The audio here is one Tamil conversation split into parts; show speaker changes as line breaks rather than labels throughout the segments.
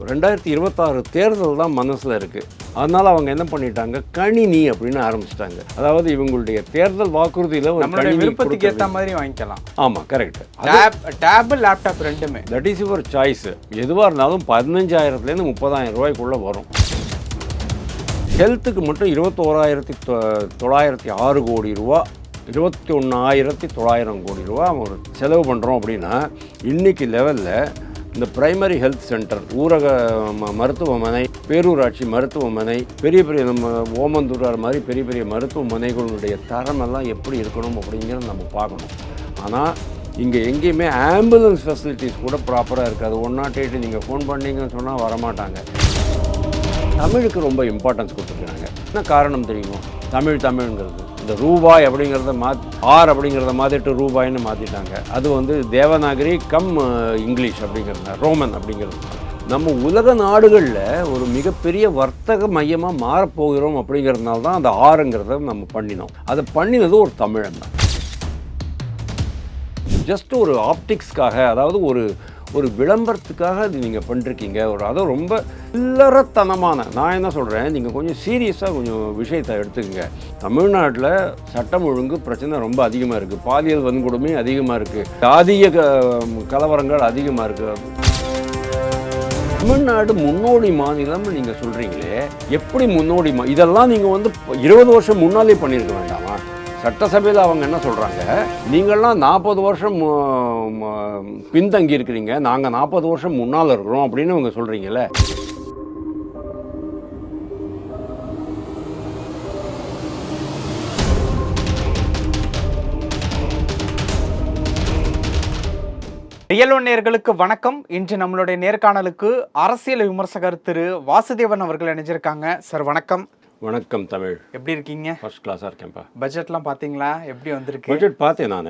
ரெண்டாயிரத்தி இருபத்தாறு தேர்தல் தான் மனசில் இருக்குது அதனால் அவங்க என்ன பண்ணிட்டாங்க? கணினி அப்படின்னு ஆரம்பிச்சிட்டாங்க. அதாவது இவங்களுடைய தேர்தல் வாக்குறுதியில் ஒரு
விருப்பத்துக்கு ஏற்ற மாதிரி வாங்கிக்கலாம்.
ஆமாம் கரெக்ட்
டேப் டேபு லேப்டாப் ரெண்டுமே.
தட் இஸ் யுவர் சாய்ஸ் எதுவாக இருந்தாலும் பதினஞ்சாயிரத்துலேருந்து முப்பதாயிரம் ரூபாய்க்குள்ளே வரும். ஹெல்த்துக்கு மட்டும் இருபத்தோராயிரத்தி தொ- தொள்ளாயிரத்தி ஆறு கோடி ரூபா இருபத்தி ஒன்றாயிரத்தி தொள்ளாயிரம் கோடி ரூபா ஒரு செலவு பண்ணுறோம் அப்படின்னா இன்னைக்கு லெவலில் இந்த பிரைமரி ஹெல்த் சென்டர் ஊரக ம- மருத்துவமனை பேரூராட்சி மருத்துவமனை பெரிய பெரிய நம்ம ஓமந்தூரார் மாதிரி பெரிய பெரிய மருத்துவமனைகளுடைய தரமெல்லாம் எப்படி இருக்கணும் அப்படிங்கிறத நம்ம பார்க்கணும். ஆனால் இங்கே எங்கேயுமே ஆம்புலன்ஸ் ஃபெசிலிட்டிஸ் கூட ப்ராப்பராக இருக்காது. ஒன் நாட் எயிட் நீங்கள் ஃபோன் பண்ணீங்கன்னு சொன்னால் வரமாட்டாங்க. தமிழுக்கு ரொம்ப இம்பார்ட்டன்ஸ் கொடுத்துருக்காங்க. என்ன காரணம் தெரியுமோ? தமிழ் தமிழ்ங்கிறது. இந்த ரூபாய் அப்படிங்கிறத மா ஆர் அப்படிங்கிறத மாற்றிட்டு ரூபாய்ன்னு மாற்றிட்டாங்க அது வந்து தேவநாகரி கம் இங்கிலீஷ் அப்படிங்கிறது ரோமன் அப்படிங்கிறது. நம்ம உலக நாடுகளில் ஒரு மிகப்பெரிய வர்த்தக மையமாக மாறப்போகிறோம் அப்படிங்கிறதுனால தான் அந்த ஆறுங்கிறத நம்ம பண்ணினோம். அதை பண்ணினது ஒரு தமிழன் தான். ஜஸ்ட் ஒரு ஆப்டிக்ஸ்க்காக அதாவது ஒரு ஒரு விளம்பரத்துக்காக அது நீங்கள் பண்ணிருக்கீங்க. ஒரு அதுவும் ரொம்ப இல்லறத்தனமான நான் என்ன சொல்கிறேன் நீங்கள் கொஞ்சம் சீரியஸாக கொஞ்சம் விஷயத்தை எடுத்துக்கங்க. தமிழ்நாட்டில் சட்டம் ஒழுங்கு பிரச்சனை ரொம்ப அதிகமாக இருக்குது பாலியல் வன்கொடுமை அதிகமாக இருக்குது ஜாதிய க கலவரங்கள் அதிகமாக இருக்குது தமிழ்நாடு முன்னோடி மாநிலம் நீங்கள் சொல்கிறீங்களே எப்படி முன்னோடி மா இதெல்லாம் நீங்கள் வந்து இருபது வருஷம் முன்னாலே பண்ணியிருக்க வேண்டாமா? சட்டசபையில் அவங்க என்ன சொல்கிறாங்க நீங்கள்லாம் நாற்பது வருஷம் பின்தங்கி இருக்கிறீங்க. நாங்கள் நாற்பது வருஷம் முன்னால் இருக்கிறோம் அப்படின்னு அவங்க சொல்கிறீங்களே
ரியல் ஒன் வணக்கம். இன்று நம்மளுடைய நேர்காணலுக்கு அரசியல் விமர்சகர் திரு வாசுதேவன் அவர்கள் இணைஞ்சிருக்காங்க. சார் வணக்கம்.
வணக்கம் தமிழ்.
எப்படி இருக்கீங்க?
ஃபர்ஸ்ட் கிளாஸாக இருக்கேன்ப்பா.
பட்ஜெட்லாம் பார்த்தீங்களா எப்படி வந்திருக்கு?
பட்ஜெட் பார்த்தேன் நான்.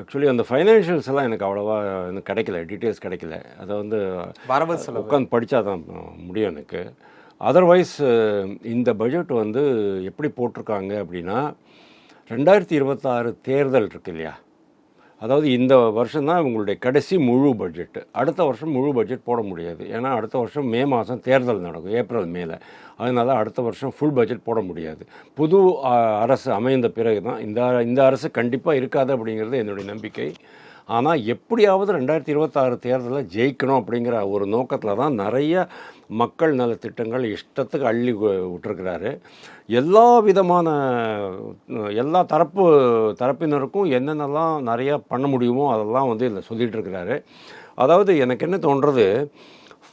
ஆக்சுவலி அந்த ஃபைனான்ஷியல்ஸ் எல்லாம் எனக்கு அவ்வளோவா எனக்கு கிடைக்கல. டீட்டெயில்ஸ் கிடைக்கல. அதை வந்து
வரவு செலவு.
உட்காந்து படித்தா தான் முடியும் எனக்கு. அதர்வைஸ் இந்த பட்ஜெட் வந்து எப்படி போட்டிருக்காங்க அப்படின்னா ரெண்டாயிரத்தி இருபத்தாறு தேர்தல் இருக்கு இல்லையா? அதாவது இந்த வருஷம் தான் இவங்களுடைய கடைசி முழு பட்ஜெட் அடுத்த வருஷம் முழு பட்ஜெட் போட முடியாது. ஏன்னா அடுத்த வருஷம் மே மாதம் தேர்தல் நடக்கும் ஏப்ரல் மேல. அதனால் அடுத்த வருஷம் ஃபுல் பட்ஜெட் போட முடியாது. புது அரசு அமைந்த பிறகு தான் இந்த இந்த அரசு கண்டிப்பாக இருக்காது அப்படிங்கிறது என்னுடைய நம்பிக்கை. ஆனால் எப்படியாவது ரெண்டாயிரத்தி இருபத்தாறு தேர்தலில் ஜெயிக்கணும் அப்படிங்கிற ஒரு நோக்கத்தில் தான் நிறைய மக்கள் நலத்திட்டங்கள் இஷ்டத்துக்கு அள்ளி விட்டுருக்கிறாரு. எல்லா விதமான எல்லா தரப்பு தரப்பினருக்கும் என்னென்னலாம் நிறையா பண்ண முடியுமோ அதெல்லாம் வந்து இதில் சொல்லிகிட்ருக்கிறாரு அதாவது எனக்கு என்ன தோன்றது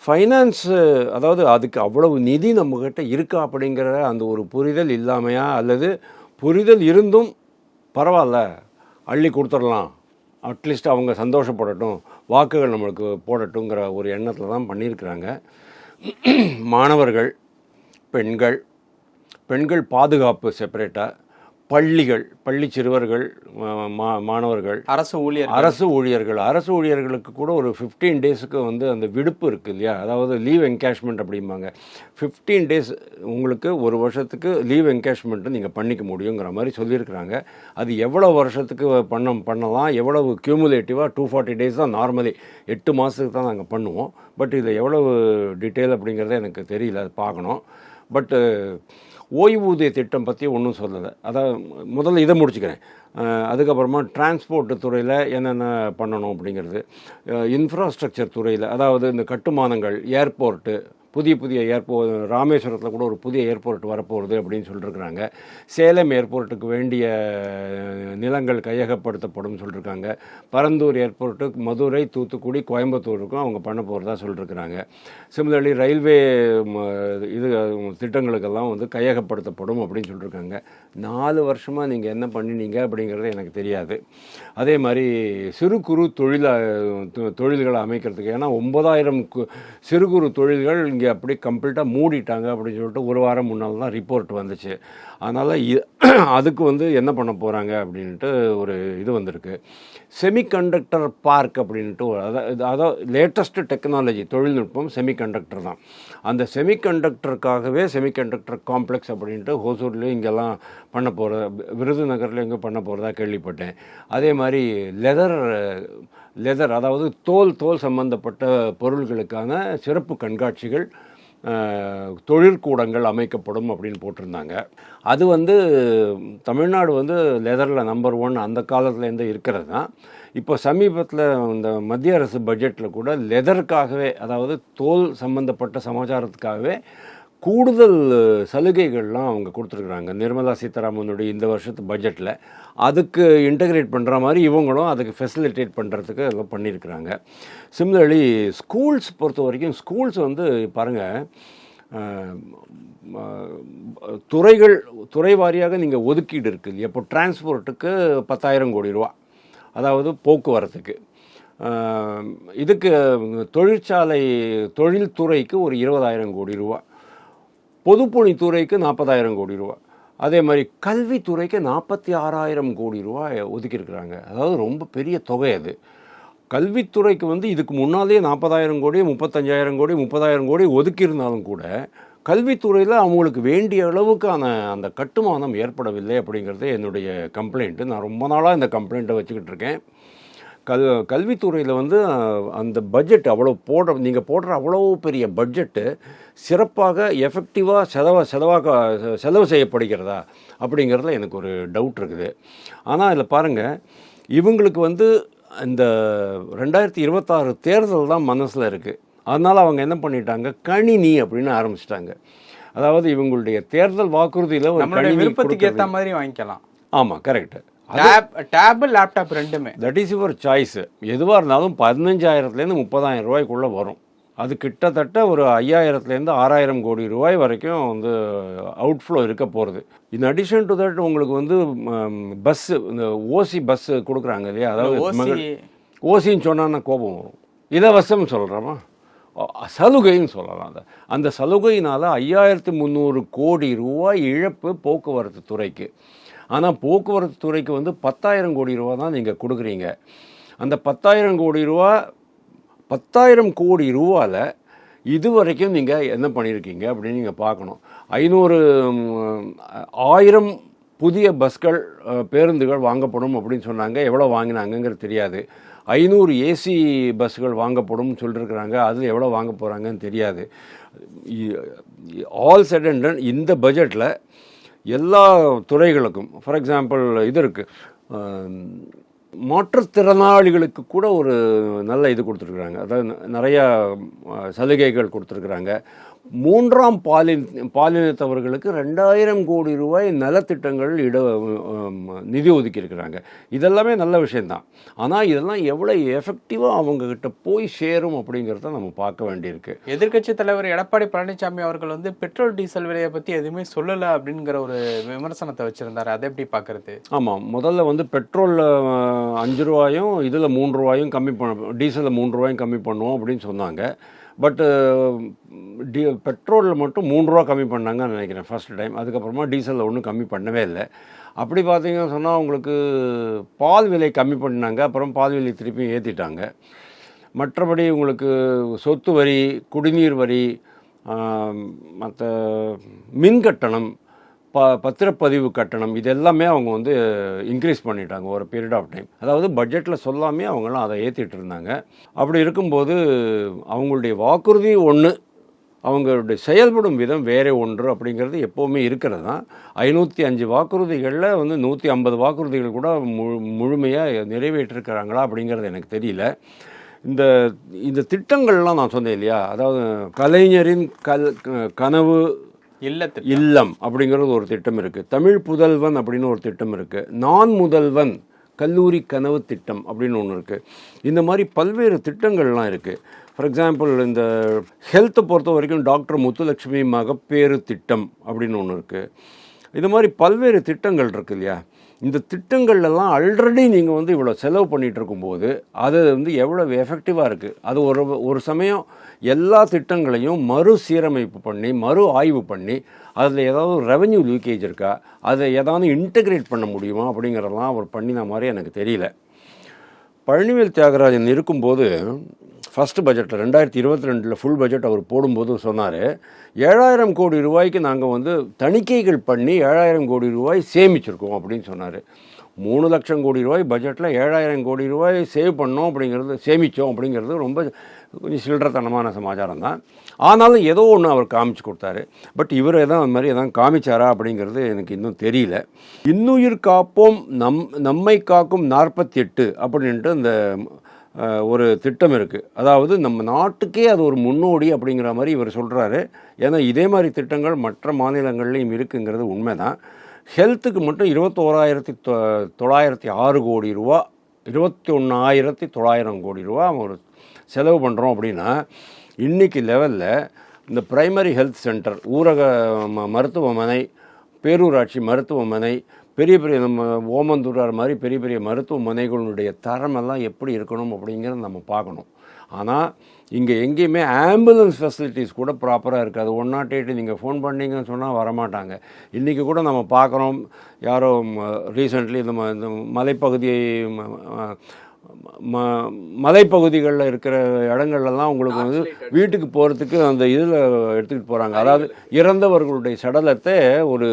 ஃபைனான்ஸு அதாவது அதுக்கு அவ்வளவு நிதி நம்மக்கிட்ட இருக்கா அப்படிங்கிற அந்த ஒரு புரிதல் இல்லாமையா அல்லது புரிதல் இருந்தும் பரவாயில்ல அள்ளி கொடுத்துடலாம். அட்லீஸ்ட் அவங்க சந்தோஷப்படட்டும் வாக்குகள் நம்மளுக்கு போடட்டுங்கிற ஒரு எண்ணத்தில் தான் பண்ணியிருக்கிறாங்க. மாணவர்கள் பெண்கள் பெண்கள் பாதுகாப்பு செப்பரேட்டாக பள்ளிகள் பள்ளி சிறுவர்கள் மா- மாணவர்கள்
அரசு ஊழியர்
அரசு ஊழியர்கள் அரசு ஊழியர்களுக்கு கூட ஒரு ஃபிஃப்டீன் டேஸுக்கு வந்து அந்த விடுப்பு இருக்குது இல்லையா? அதாவது லீவ் என்கேஷ்மெண்ட் அப்படிம்பாங்க. ஃபிஃப்டீன் டேஸ் உங்களுக்கு ஒரு வருஷத்துக்கு லீவ் என்கேஷ்மெண்ட்டு நீங்கள் பண்ணிக்க முடியுங்கிற மாதிரி சொல்லியிருக்கிறாங்க. அது எவ்வளோ வருஷத்துக்கு பண்ண பண்ணலாம்? எவ்வளவு கியூமுலேட்டிவாக டூ ஃபார்ட்டி டேஸ் தான் நார்மலி எட்டு மாதத்துக்கு தான் நாங்கள் பண்ணுவோம். பட் இதில் எவ்வளவு டீட்டெயில் அப்படிங்கிறத எனக்கு தெரியல அது பார்க்கணும். பட்டு ஓய்வூதிய திட்டம் பற்றி ஒன்றும் சொல்லலை. அதான் முதல்ல இதை முடிச்சுக்கிறேன். அதுக்கப்புறமா டிரான்ஸ்போர்ட் துறையில் என்னென்ன பண்ணணும் அப்படிங்கிறது. இன்ஃப்ராஸ்ட்ரக்சர் துறையில் அதாவது இந்த கட்டுமானங்கள் ஏர்போர்ட்டு புதிய புதிய ஏர்போர்ட் ராமேஸ்வரத்தில் கூட ஒரு புதிய ஏர்போர்ட் வரப்போகுது அப்படின்னு சொல்லியிருக்கிறாங்க சேலம் ஏர்போர்ட்டுக்கு வேண்டிய நிலங்கள் கையகப்படுத்தப்படும் சொல்லியிருக்காங்க பரந்தூர் ஏர்போர்ட்டுக்கு மதுரை தூத்துக்குடி கோயம்புத்தூருக்கும் அவங்க பண்ண போகிறதா சொல்லியிருக்கிறாங்க சிமிலர்லி ரயில்வே ம, இது திட்டங்களுக்கெல்லாம் வந்து கையகப்படுத்தப்படும் அப்படின்னு சொல்லியிருக்காங்க நாலு வருஷமாக நீங்கள் என்ன பண்ணினீங்க அப்படிங்கிறது எனக்கு தெரியாது. அதே மாதிரி சிறு குறு தொழில தொ- தொழில்களை அமைக்கிறதுக்கு ஏன்னா ஒன்பதாயிரம் கு- சிறு குறு தொழில்கள் இங்கே அப்படியே கம்ப்ளீட்டாக மூடிட்டாங்க அப்படின்னு சொல்லிட்டு ஒரு வாரம் முன்னால் தான் ரிப்போர்ட் வந்துச்சு. அதனால் அதுக்கு வந்து என்ன பண்ண போகிறாங்க அப்படின்ட்டு ஒரு இது வந்திருக்கு. செமிகண்டக்டர் பார்க் அப்படின்ட்டு ஒரு அதாவது அதாவது லேட்டஸ்ட்டு டெக்னாலஜி தொழில்நுட்பம் செமிகண்டக்டர் தான். அந்த செமிகண்டக்டருக்காகவே செமிகண்டக்டர் காம்ப்ளெக்ஸ் அப்படின்ட்டு ஹோசூர்லேயும் இங்கெல்லாம் பண்ண போகிற விருதுநகரில் இங்கே பண்ண போகிறதா கேள்விப்பட்டேன். அதே மாதிரி லெதர் லெதர் அதாவது தோல் தோல் சம்பந்தப்பட்ட பொருள்களுக்கான சிறப்பு கண்காட்சிகள் தொழிற்கூடங்கள் அமைக்கப்படும் அப்படின்னு போட்டிருந்தாங்க. அது வந்து தமிழ்நாடு வந்து லெதரில் நம்பர் ஒன் அந்த காலத்துலேருந்து இருக்கிறது தான். இப்போ சமீபத்தில் இந்த மத்திய அரசு பட்ஜெட்டில் கூட லெதருக்காகவே அதாவது தோல் சம்பந்தப்பட்ட சமாச்சாரத்துக்காகவே கூடுதல் சலுகைகள்லாம் அவங்க கொடுத்துருக்குறாங்க. நிர்மலா சீதாராமனுடைய இந்த வருஷத்து பட்ஜெட்டில் அதுக்கு இன்டகிரேட் பண்ணுற மாதிரி இவங்களும் அதுக்கு ஃபெசிலிட்டேட் பண்ணுறதுக்கு எல்லாம் பண்ணியிருக்கிறாங்க சிமிலர்லி ஸ்கூல்ஸ் பொறுத்த வரைக்கும் ஸ்கூல்ஸ் வந்து பாருங்கள் துறைகள் துறை வாரியாக நீங்கள் ஒதுக்கீடு இருக்குது இப்போ டிரான்ஸ்போர்ட்டுக்கு பத்தாயிரம் கோடி ரூபா. அதாவது போக்குவரத்துக்கு. இதுக்கு தொழிற்சாலை தொழில்துறைக்கு ஒரு இருபதாயிரம் கோடி ரூபா. பொதுப்பணித்துறைக்கு நாற்பதாயிரம் கோடி ரூபா அதே மாதிரி கல்வித்துறைக்கு நாற்பத்தி ஆறாயிரம் கோடி ரூபாய் ஒதுக்கியிருக்கிறாங்க. அதாவது ரொம்ப பெரிய தொகை அது. கல்வித்துறைக்கு வந்து இதுக்கு முன்னாலேயே நாற்பதாயிரம் கோடி முப்பத்தஞ்சாயிரம் கோடி முப்பதாயிரம் கோடி ஒதுக்கியிருந்தாலும் கூட கல்வித்துறையில் அவங்களுக்கு வேண்டிய அளவுக்கான அந்த கட்டுமானம் ஏற்படவில்லை அப்படிங்கிறது என்னுடைய கம்ப்ளைண்ட்டு நான் ரொம்ப நாளாக இந்த கம்ப்ளைண்ட்டை வச்சுக்கிட்டு இருக்கேன். கல் கல்வித்துறையில் வந்து அந்த பட்ஜெட் அவ்வளோ போடுற நீங்கள் போடுற அவ்வளோ பெரிய பட்ஜெட்டு சிறப்பாக எஃபெக்டிவாக செலவ செலவாக செலவு செய்யப்படுகிறதா அப்படிங்கிறதுல எனக்கு ஒரு டவுட் இருக்குது. ஆனால் இதில் பாருங்கள் இவங்களுக்கு வந்து இந்த ரெண்டாயிரத்தி இருபத்தாறு தேர்தல் தான் மனசில் இருக்குது அதனால் அவங்க என்ன பண்ணிட்டாங்க? கணினி அப்படின்னு ஆரம்பிச்சிட்டாங்க. அதாவது இவங்களுடைய தேர்தல் வாக்குறுதியில்
நம்மளுடைய விருப்பத்துக்கு
கொடுக்கறது-
மாதிரி வாங்கிக்கலாம்.
ஆமாம் கரெக்ட்
டேப் டேப் லேப்டாப் ரெண்டுமே.
தட் இஸ் யுவர் சாய்ஸ் எதுவாக இருந்தாலும் பதினஞ்சாயிரத்துலேருந்து முப்பதாயிரம் ரூபாய்க்குள்ளே வரும். அது கிட்டத்தட்ட ஒரு ஐயாயிரத்துலேருந்து ஆறாயிரம் கோடி ரூபாய் வரைக்கும் வந்து அவுட்ஃப்ளோ இருக்க போகிறது இன் அடிஷன் டு தட் உங்களுக்கு வந்து பஸ்ஸு இந்த ஓசி பஸ்ஸு கொடுக்குறாங்க இல்லையா? அதாவது ஓசின்னு சொன்னா கோபம் வரும்? இலவசம் சொல்கிறோமா சலுகைன்னு சொல்லலாம் அதை. அந்த சலுகையினால் ஐயாயிரத்து முந்நூறு கோடி ரூபாய் இழப்பு போக்குவரத்து துறைக்கு. ஆனால் போக்குவரத்து துறைக்கு வந்து பத்தாயிரம் கோடி ரூபா தான் நீங்கள் கொடுக்குறீங்க. அந்த பத்தாயிரம் கோடி ரூபா பத்தாயிரம் கோடி ரூபாவில் இதுவரைக்கும் நீங்கள் என்ன பண்ணியிருக்கீங்க அப்படின்னு நீங்கள் பார்க்கணும். ஐநூறு ஆயிரம் புதிய பஸ்கள் பேருந்துகள் வாங்கப்படும் அப்படின்னு சொன்னாங்க. எவ்வளோ வாங்கினாங்கங்கிறது தெரியாது. ஐநூறு ஏசி பஸ்கள் வாங்கப்படும் சொல்லியிருக்கிறாங்க அதில் எவ்வளோ வாங்க போகிறாங்கன்னு தெரியாது. ஆல் செட் அண்ட் டன் இந்த பட்ஜெட்டில் எல்லா துறைகளுக்கும் ஃபார் எக்ஸாம்பிள் இது இருக்குது மாற்றுத்திறனாளிகளுக்கு கூட ஒரு நல்ல இது கொடுத்துருக்குறாங்க. அதாவது நிறையா சலுகைகள் கொடுத்துருக்குறாங்க. மூன்றாம் பாலின் பாலினத்தவர்களுக்கு ரெண்டாயிரம் கோடி ரூபாய் நலத்திட்டங்கள் இட நிதி ஒதுக்கியிருக்கிறாங்க. இதெல்லாமே நல்ல விஷயந்தான் ஆனால் இதெல்லாம் எவ்வளோ எஃபெக்டிவாக அவங்கக்கிட்ட போய் சேரும் அப்படிங்கிறத நம்ம பார்க்க வேண்டியிருக்கு.
எதிர்க்கட்சி தலைவர் எடப்பாடி பழனிசாமி அவர்கள் வந்து பெட்ரோல் டீசல் விலையை பத்தி எதுவுமே சொல்லல அப்படிங்கிற ஒரு விமர்சனத்தை வச்சிருந்தாரு. அதை எப்படி பாக்குறது
ஆமாம் முதல்ல வந்து பெட்ரோலில் அஞ்சு ரூபாயும் இதில் மூணு ரூபாயும் கம்மி பண்ண டீசலில் மூணு ரூபாயும் கம்மி பண்ணுவோம் அப்படின்னு சொன்னாங்க. பட்டு uh, டி பெட்ரோலில் மட்டும் மூணு ரூபா கம்மி பண்ணாங்கன்னு நினைக்கிறேன் ஃபஸ்ட் டைம் அதுக்கப்புறமா டீசலில் ஒன்றும் கம்மி பண்ணவே இல்லை. அப்படி பார்த்தீங்கன்னு சொன்னால் உங்களுக்கு பால் விலை கம்மி பண்ணாங்க அப்புறம் பால் விலை திருப்பி ஏற்றிட்டாங்க மற்றபடி உங்களுக்கு சொத்து வரி குடிநீர் வரி மற்ற மின் கட்டணம் ப பத்திரப்பதிவு கட்டணம் இது எல்லாமே அவங்க வந்து இன்க்ரீஸ் பண்ணிட்டாங்க ஒரு பீரியட் ஆஃப் டைம் அதாவது பட்ஜெட்டில் சொல்லாமே அவங்களாம் அதை ஏற்றிட்டு இருந்தாங்க. அப்படி இருக்கும்போது அவங்களுடைய வாக்குறுதி ஒன்று அவங்களுடைய செயல்படும் விதம் வேறே ஒன்று அப்படிங்கிறது எப்போவுமே இருக்கிறது தான் ஐநூற்றி அஞ்சு வாக்குறுதிகளில் வந்து நூற்றி ஐம்பது வாக்குறுதிகள் கூட முழு முழுமையாக நிறைவேற்றிருக்கிறாங்களா அப்படிங்கிறது எனக்கு தெரியல. இந்த இந்த திட்டங்கள்லாம் நான் சொன்னேன் இல்லையா? அதாவது கலைஞரின் கல் கனவு
இல்லத்து
இல்லம் அப்படிங்கிறது ஒரு திட்டம் இருக்குது தமிழ் புதல்வன் அப்படின்னு ஒரு திட்டம் இருக்குது நான் முதல்வன் கல்லூரி கனவு திட்டம் அப்படின்னு ஒன்று இருக்குது இந்த மாதிரி பல்வேறு திட்டங்கள்லாம் இருக்குது ஃபார் எக்ஸாம்பிள் இந்த ஹெல்த்தை பொறுத்த வரைக்கும் டாக்டர் முத்துலட்சுமி மகப்பேறு திட்டம் அப்படின்னு ஒன்று இருக்குது இது மாதிரி பல்வேறு திட்டங்கள் இருக்கு இல்லையா? இந்த திட்டங்கள்லாம் ஆல்ரெடி நீங்கள் வந்து இவ்வளோ செலவு பண்ணிகிட்டு இருக்கும்போது அது வந்து எவ்வளோ எஃபெக்டிவாக இருக்குது அது ஒரு ஒரு சமயம் எல்லா திட்டங்களையும் மறு சீரமைப்பு பண்ணி மறு ஆய்வு பண்ணி அதில் ஏதாவது ரெவென்யூ லீக்கேஜ் இருக்கா? அதை ஏதாவது இன்டகிரேட் பண்ண முடியுமா? அப்படிங்கிறதெல்லாம் அவர் பண்ணின மாதிரி எனக்கு தெரியல. பழனிவேல் தியாகராஜன் இருக்கும்போது ஃபர்ஸ்ட் பட்ஜெட்டில் ரெண்டாயிரத்தி இருபத்தி ரெண்டில் ஃபுல் பட்ஜெட் அவர் போடும்போது சொன்னார் ஏழாயிரம் கோடி ரூபாய்க்கு நாங்கள் வந்து தணிக்கைகள் பண்ணி ஏழாயிரம் கோடி ரூபாய் சேமிச்சிருக்கோம் அப்படின்னு சொன்னார். மூணு லட்சம் கோடி ரூபாய் பட்ஜெட்டில் ஏழாயிரம் கோடி ரூபாய் சேவ் பண்ணோம் அப்படிங்கிறது சேமித்தோம் அப்படிங்கிறது ரொம்ப கொஞ்சம் சில்லறத்தனமான சமாச்சாரம் தான். ஆனாலும் ஏதோ ஒன்று அவர் காமிச்சு கொடுத்தாரு. பட் இவர் எதாவது அந்த மாதிரி எதாவது காமிச்சாரா அப்படிங்கிறது எனக்கு இன்னும் தெரியல. இன்னுயிர் காப்போம் நம் நம்மை காக்கும் நாற்பத்தி எட்டு அப்படின்ட்டு அந்த ஒரு திட்டம் இருக்குது அதாவது நம்ம நாட்டுக்கே அது ஒரு முன்னோடி அப்படிங்கிற மாதிரி இவர் சொல்கிறாரு ஏன்னா இதே மாதிரி திட்டங்கள் மற்ற மாநிலங்கள்லையும் இருக்குங்கிறது உண்மை தான் ஹெல்த்துக்கு மட்டும் இருபத்தோராயிரத்தி தொ தொள்ளாயிரத்தி ஆறு கோடி ரூபா இருபத்தி ஒன்றாயிரத்தி தொள்ளாயிரம் கோடி ரூபா ஒரு செலவு பண்ணுறோம் அப்படின்னா இன்றைக்கி லெவலில் இந்த ப்ரைமரி ஹெல்த் சென்டர் ஊரக ம மருத்துவமனை பேரூராட்சி மருத்துவமனை பெரிய பெரிய நம்ம ஓமந்தூரார் மாதிரி பெரிய பெரிய மருத்துவமனைகளுடைய தரமெல்லாம் எப்படி இருக்கணும் அப்படிங்கிறத நம்ம பார்க்கணும். ஆனால் இங்கே எங்கேயுமே ஆம்புலன்ஸ் ஃபெசிலிட்டிஸ் கூட ப்ராப்பராக இருக்காது. ஒன் நாட் எயிட் நீங்கள் ஃபோன் பண்ணீங்கன்னு சொன்னால் வரமாட்டாங்க. இன்றைக்கி கூட நம்ம பார்க்குறோம். யாரோ ரீசெண்ட்லி இந்த இந்த மலைப்பகுதியை ம- மலைப்பகுதிகளில் இருக்கிற இடங்கள்லாம் உங்களுக்கு வந்து வீட்டுக்கு போகிறதுக்கு அந்த இதில் எடுத்துக்கிட்டு போகிறாங்க அதாவது இறந்தவர்களுடைய சடலத்தை ஒரு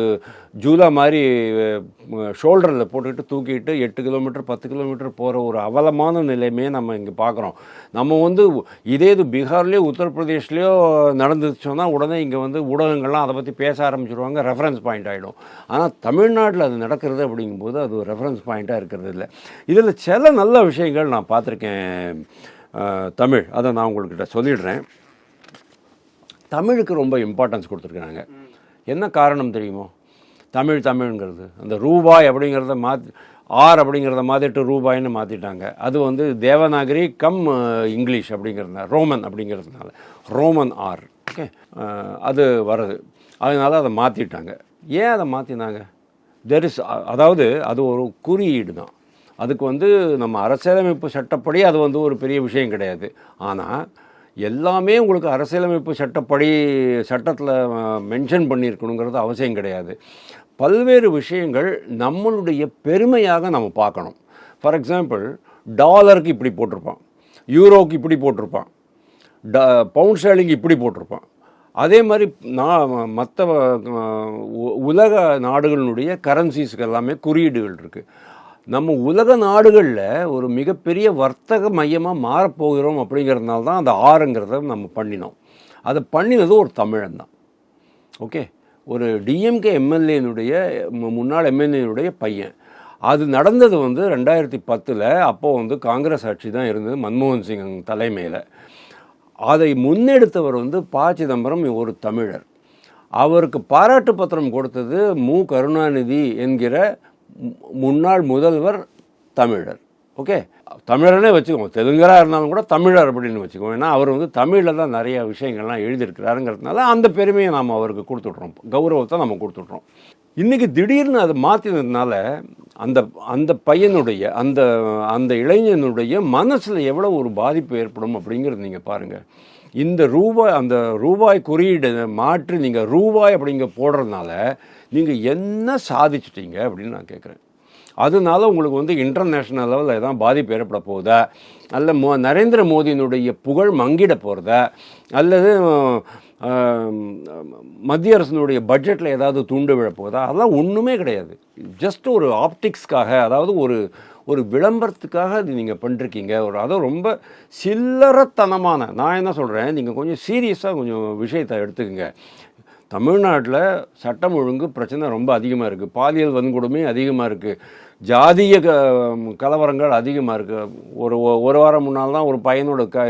ஜூலா மாதிரி ஷோல்டரில் போட்டுக்கிட்டு தூக்கிட்டு எட்டு கிலோமீட்டர் பத்து கிலோமீட்டர் போகிற ஒரு அவலமான நிலைமையை நம்ம இங்கே பார்க்குறோம். நம்ம வந்து இதே இது பீகார்லேயோ உத்தரப்பிரதேஷ்லேயோ நடந்துச்சுன்னா உடனே இங்கே வந்து ஊடகங்கள்லாம் அதை பற்றி பேச ஆரம்பிச்சிருவாங்க ரெஃபரன்ஸ் பாயிண்ட் ஆகிடும் ஆனால் தமிழ்நாட்டில் அது நடக்கிறது அப்படிங்கும்போது அது ஒரு ரெஃபரன்ஸ் பாயிண்ட்டாக இருக்கிறது இல்லை. இதில் சில நல்ல விஷயங்கள் நான் பார்த்துருக்கேன் தமிழ். அதை நான் உங்கள்கிட்ட சொல்லிடுறேன். தமிழுக்கு ரொம்ப இம்பார்ட்டன்ஸ் கொடுத்துருக்குறாங்க. என்ன காரணம் தெரியுமோ? தமிழ் தமிழ்ங்கிறது. அந்த ரூபாய் அப்படிங்கிறத மாற்றி ஆர் அப்படிங்கிறத மாற்றிட்டு ரூபாய்னு மாற்றிட்டாங்க அது வந்து தேவநாகரி கம் இங்கிலீஷ் அப்படிங்கிறதுனால ரோமன் அப்படிங்கிறதுனால. Roman R okay? அது வருது அதனால் அதை மாற்றிட்டாங்க ஏன் அதை மாற்றினாங்க தெர் இஸ் அதாவது அது ஒரு குறியீடு தான் அதுக்கு வந்து நம்ம அரசியலமைப்பு சட்டப்படி அது வந்து ஒரு பெரிய விஷயம் கிடையாது. ஆனால் எல்லாமே உங்களுக்கு அரசியலமைப்பு சட்டப்படி சட்டத்தில் மென்ஷன் பண்ணியிருக்கணுங்கிறது அவசியம் கிடையாது. பல்வேறு விஷயங்கள் நம்மளுடைய பெருமையாக நம்ம பார்க்கணும். ஃபார் எக்ஸாம்பிள் டாலருக்கு இப்படி போட்டிருப்பான். யூரோவுக்கு இப்படி போட்டிருப்பான். ட பவுண்ட் ஸ்டாலிங் இப்படி போட்டிருப்பான். அதே மாதிரி நான் மற்ற உலக நாடுகளினுடைய கரன்சிஸ்க்கு எல்லாமே குறியீடுகள் இருக்குது நம்ம உலக நாடுகளில் ஒரு மிகப்பெரிய வர்த்தக மையமாக மாறப்போகிறோம் அப்படிங்கிறதுனால தான் அந்த ஆறுங்கிறத நம்ம பண்ணினோம். அதை பண்ணினது ஒரு தமிழன் தான். ஓகே? ஒரு டிஎம்கே எம்எல்ஏனுடைய முன்னாள் எம்எல்ஏனுடைய பையன். அது நடந்தது வந்து ரெண்டாயிரத்தி பத்தில் அப்போது வந்து காங்கிரஸ் ஆட்சி தான் இருந்தது மன்மோகன் சிங் தலைமையில். அதை முன்னெடுத்தவர் வந்து ப. சிதம்பரம் ஒரு தமிழர். அவருக்கு பாராட்டு பத்திரம் கொடுத்தது மு. கருணாநிதி என்கிற முன்னாள் முதல்வர் தமிழர். ஓகே? தமிழர்னே வச்சுக்கோங்க. தெலுங்கராக இருந்தாலும் கூட தமிழர் அப்படின்னு வச்சுக்கோங்க. ஏன்னா அவர் வந்து தமிழில் தான் நிறைய விஷயங்கள்லாம் எழுதியிருக்கிறாருங்கிறதுனால அந்த பெருமையை நாம் அவருக்கு கொடுத்துட்றோம். கௌரவத்தை நம்ம கொடுத்துட்றோம். இன்றைக்கி திடீர்னு அதை மாற்றினதுனால அந்த அந்த பையனுடைய அந்த அந்த இளைஞனுடைய மனசில் எவ்வளோ ஒரு பாதிப்பு ஏற்படும் அப்படிங்கிறது நீங்கள் பாருங்கள் இந்த ரூபாய் அந்த ரூபாய் குறியீடு மாற்றி நீங்கள் ரூபாய் அப்படிங்க போடுறதுனால நீங்கள் என்ன சாதிச்சிட்டீங்க அப்படின்னு நான் கேட்குறேன் அதனால உங்களுக்கு வந்து இன்டர்நேஷ்னல் லெவலில் எதாவது பாதிப்பு ஏற்பட போகுதா? அல்ல மோ நரேந்திர மோடியினுடைய புகழ் மங்கிட போகிறதா அல்லது மத்திய அரசினுடைய பட்ஜெட்டில் ஏதாவது துண்டு விழ அதெல்லாம் ஒன்றுமே கிடையாது. ஜஸ்ட் ஒரு ஆப்டிக்ஸ்க்காக அதாவது ஒரு ஒரு விளம்பரத்துக்காக அது நீங்கள் பண்ணிருக்கீங்க ஒரு அதை ரொம்ப சில்லறத்தனமான நான் என்ன சொல்கிறேன் நீங்கள் கொஞ்சம் சீரியஸாக கொஞ்சம் விஷயத்தை எடுத்துக்கோங்க. தமிழ்நாட்டில் சட்டம் ஒழுங்கு பிரச்சனை ரொம்ப அதிகமாக இருக்குது பாலியல் வன்கொடுமை அதிகமாக இருக்குது ஜாதிய க கலவரங்கள் அதிகமாக இருக்குது ஒரு ஒரு வாரம் முன்னால் தான் ஒரு பையனோட க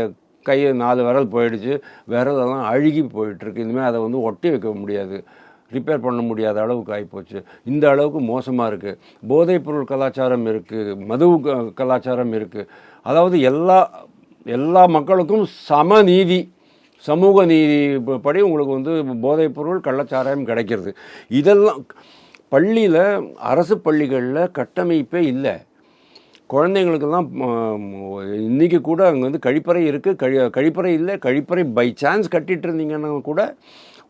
கை நாலு விரல் போயிடுச்சு விரலெல்லாம் அழுகி போயிட்டுருக்கு. இனிமேல் அதை வந்து ஒட்டி வைக்க முடியாது. ரிப்பேர் பண்ண முடியாத அளவுக்கு ஆகிப்போச்சு இந்த அளவுக்கு மோசமாக இருக்குது போதைப்பொருள் கலாச்சாரம் இருக்குது மது கலாச்சாரம் இருக்குது அதாவது எல்லா எல்லா மக்களுக்கும் சம நீதி சமூக நீதி படி உங்களுக்கு வந்து போதைப்பொருள் கள்ளச்சாராயம் கிடைக்கிறது. இதெல்லாம் பள்ளியில் அரசு பள்ளிகளில் கட்டமைப்பே இல்லை. குழந்தைங்களுக்கெல்லாம் இன்றைக்கி கூட அங்கே வந்து கழிப்பறை இருக்குது கழி கழிப்பறை இல்லை கழிப்பறை பை சான்ஸ் கட்டிகிட்டு இருந்தீங்கன்னா கூட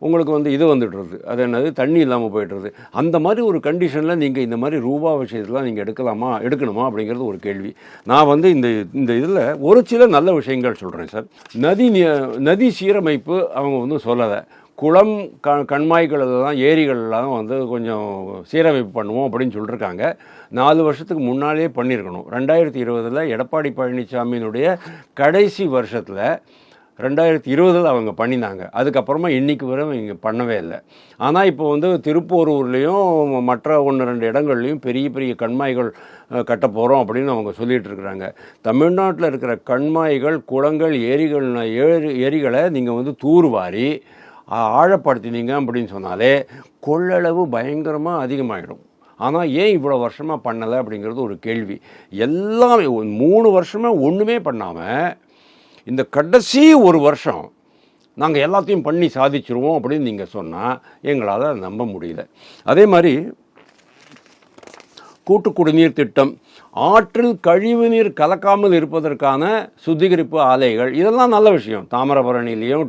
உங்களுக்கு வந்து இது வந்துடுறது. அது என்னது? தண்ணி இல்லாமல் போயிடுறது. அந்த மாதிரி ஒரு கண்டிஷனில் நீங்கள் இந்த மாதிரி ரூபா விஷயத்தெலாம் நீங்கள் எடுக்கலாமா? எடுக்கணுமா? அப்படிங்கிறது ஒரு கேள்வி. நான் வந்து இந்த இந்த இதில் ஒரு சில நல்ல விஷயங்கள் சொல்கிறேன் சார். நதி நதி சீரமைப்பு அவங்க வந்து சொல்லலை. குளம் க கண்மாய்களில் தான் ஏரிகள்லாம் வந்து கொஞ்சம் சீரமைப்பு பண்ணுவோம் அப்படின்னு சொல்லியிருக்காங்க நாலு வருஷத்துக்கு முன்னாலே பண்ணியிருக்கணும். ரெண்டாயிரத்தி இருபதில் எடப்பாடி பழனிசாமியினுடைய கடைசி வருஷத்தில் ரெண்டாயிரத்தி இருபதில் அவங்க பண்ணினாங்க. அதுக்கப்புறமா இன்னைக்கு வரை இங்கே பண்ணவே இல்லை. ஆனால் இப்போ வந்து திருப்போரூர்லேயும் மற்ற ஒன்று ரெண்டு இடங்கள்லையும் பெரிய பெரிய கண்மாய்கள் கட்ட போகிறோம் அப்படின்னு அவங்க சொல்லிகிட்டு இருக்கிறாங்க. தமிழ்நாட்டில் இருக்கிற கண்மாய்கள் குளங்கள் ஏரிகள் ஏரி ஏரிகளை நீங்கள் வந்து தூர்வாரி ஆழப்படுத்தினீங்க அப்படின்னு சொன்னாலே கொள்ளளவு பயங்கரமாக அதிகமாகிடும் ஆனால் ஏன் இவ்வளோ வருஷமாக பண்ணலை அப்படிங்கிறது ஒரு கேள்வி. எல்லாமே மூணு வருஷமாக ஒன்றுமே பண்ணாமல் இந்த கடைசி ஒரு வருஷம் நாங்கள் எல்லாத்தையும் பண்ணி சாதிச்சிருவோம் அப்படின்னு நீங்கள் சொன்னால் எங்களால் நம்ப முடியல. அதே மாதிரி கூட்டு குடிநீர் திட்டம் ஆற்றில் கழிவுநீர் கலக்காமல் இருப்பதற்கான சுத்திகரிப்பு ஆலைகள். இதெல்லாம் நல்ல விஷயம். தாமிரபரணிலையும்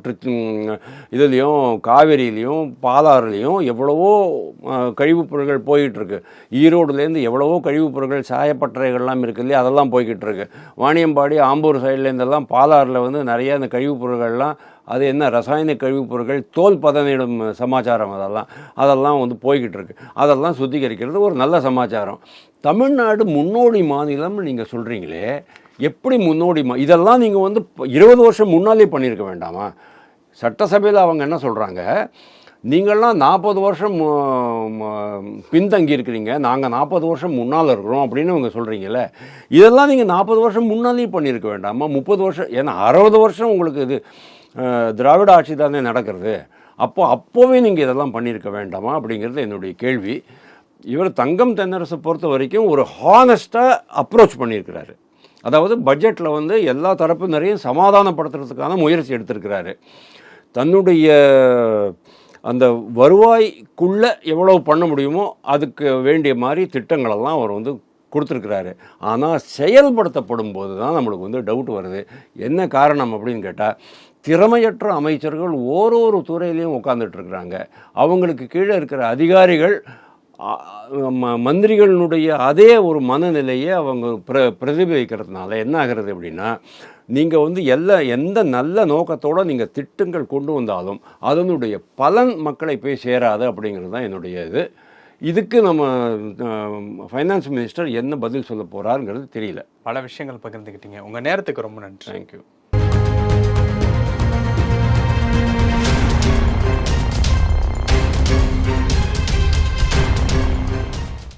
இதுலேயும் காவேரியிலையும் பாலாறுலேயும் எவ்வளவோ கழிவுப் பொருட்கள் போயிட்டுருக்கு. ஈரோடுலேருந்து எவ்வளவோ கழிவுப் பொருட்கள் சாயப்பட்டறைகள்லாம் இருக்கு இல்லையா? அதெல்லாம் போய்கிட்டு இருக்கு வாணியம்பாடி ஆம்பூர் சைட்லேருந்தெல்லாம் பாலாறில் வந்து நிறைய இந்த கழிவுப் பொருட்கள்லாம் அது என்ன ரசாயன கழிவுப் பொருட்கள் தோல் பதனிடும் சமாச்சாரம் அதெல்லாம். அதெல்லாம் வந்து போய்கிட்டு இருக்கு அதெல்லாம் சுத்திகரிக்கிறது ஒரு நல்ல சமாச்சாரம். தமிழ்நாடு முன்னோடி மாநிலம்னு நீங்கள் சொல்கிறீங்களே எப்படி முன்னோடி மா இதெல்லாம் நீங்கள் வந்து இருபது வருஷம் முன்னாலே பண்ணியிருக்க வேண்டாமா? சட்டசபையில் அவங்க என்ன சொல்கிறாங்க நீங்கள்லாம் நாற்பது வருஷம் பின்தங்கி இருக்கிறீங்க நாங்கள் நாற்பது வருஷம் முன்னால் இருக்கிறோம் அப்படின்னு அவங்க சொல்கிறீங்கல்ல இதெல்லாம் நீங்கள் நாற்பது வருஷம் முன்னாலேயும் பண்ணியிருக்க வேண்டாமா? முப்பது வருஷம் ஏன்னா அறுபது வருஷம் உங்களுக்கு இது திராவிட ஆட்சி தானே நடக்கிறது. அப்போ அப்போவே நீங்கள் இதெல்லாம் பண்ணியிருக்க வேண்டாமா அப்படிங்கிறது என்னுடைய கேள்வி. இவர் தங்கம் தென்னரசை பொறுத்த வரைக்கும் ஒரு ஹானஸ்ட்டாக அப்ரோச் பண்ணியிருக்கிறாரு. அதாவது பட்ஜெட்டில் வந்து எல்லா தரப்பினரையும் சமாதானப்படுத்துறதுக்கான முயற்சி எடுத்திருக்கிறாரு. தன்னுடைய அந்த வருவாய்க்குள்ளே எவ்வளவு பண்ண முடியுமோ அதுக்கு வேண்டிய மாதிரி திட்டங்களெல்லாம் அவர் வந்து கொடுத்துருக்கிறாரு. ஆனால் செயல்படுத்தப்படும் போது தான் நம்மளுக்கு வந்து டவுட் வருது. என்ன காரணம் அப்படின்னு கேட்டால் திறமையற்ற அமைச்சர்கள் ஓரொரு துறையிலையும் உட்காந்துட்டு இருக்கிறாங்க. அவங்களுக்கு கீழே இருக்கிற அதிகாரிகள் மந்திரிகளினுடைய அதே ஒரு மனநிலையை அவங்க பிர பிரதிபலிக்கிறதுனால என்ன ஆகிறது அப்படின்னா நீங்கள் வந்து எல்லா எந்த நல்ல நோக்கத்தோடு நீங்கள் திட்டங்கள் கொண்டு வந்தாலும் அதனுடைய பலன் மக்களை போய் சேராது அப்படிங்கிறது தான் என்னுடைய இது. இதுக்கு நம்ம ஃபைனான்ஸ் மினிஸ்டர் என்ன பதில் சொல்ல போகிறாருங்கிறது தெரியல.
பல விஷயங்கள் பகிர்ந்துக்கிட்டீங்க உங்க நேரத்துக்கு ரொம்ப நன்றி.
தேங்க்யூ